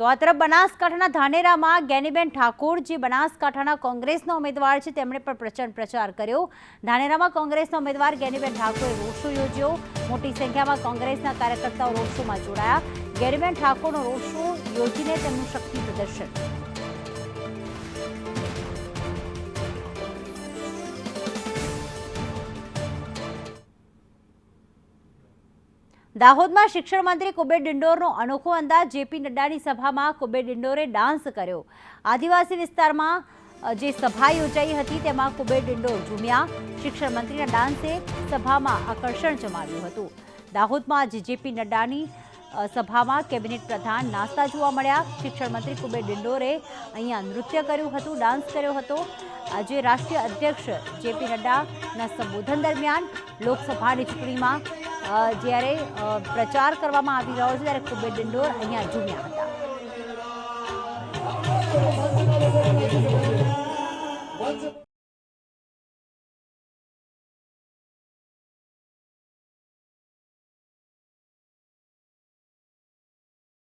તો આ તરફ બનાસકાંઠાના ધાનેરામાં ગેનીબેન ઠાકોર જે બનાસકાંઠાના કોંગ્રેસના ઉમેદવાર છે. તેમણે પણ પ્રચંડ પ્રચાર કર્યો. ધાનેરામાં કોંગ્રેસના ઉમેદવાર જ્ઞાનીબેન ઠાકોરે રોડ શો યોજ્યો. મોટી સંખ્યામાં કોંગ્રેસના કાર્યકર્તાઓ રોડ શોમાં જોડાયા. ગેનીબેન ઠાકોરનો રોડ શો યોજીને તેમનું શક્તિ પ્રદર્શન. દાહોદમાં શિક્ષણ મંત્રી કુબેર ડિંડોરનો અનોખો અંદાજ જેપી નડ્ડાની સભામાં કુબેર ડિંડોરે ડાન્સ કર્યો. આદિવાસી વિસ્તારમાં જે સભા યોજાઈ હતી તેમાં કુબેર ડિંડોર ઝૂમ્યા શિક્ષણ મંત્રીના ડાન્સે સભામાં આકર્ષણ જમાવ્યું હતું. દાહોદમાં આજે જેપી નડ્ડાની સભામાં કેબિનેટ પ્રધાન નાસ્તા જોવા મળ્યા. શિક્ષણ મંત્રી કુબેર ડિંડોરે અહીંયા નૃત્ય કર્યું હતું, ડાન્સ કર્યો હતો. આજે રાષ્ટ્રીય અધ્યક્ષ જેપી નડ્ડાના સંબોધન દરમિયાન લોકસભાની ચૂંટણીમાં જ્યારે પ્રચાર કરવામાં આવી રહ્યો છે ત્યારે કુબેર ડિંડોર અહીંયા ઝૂમ્યા હતા.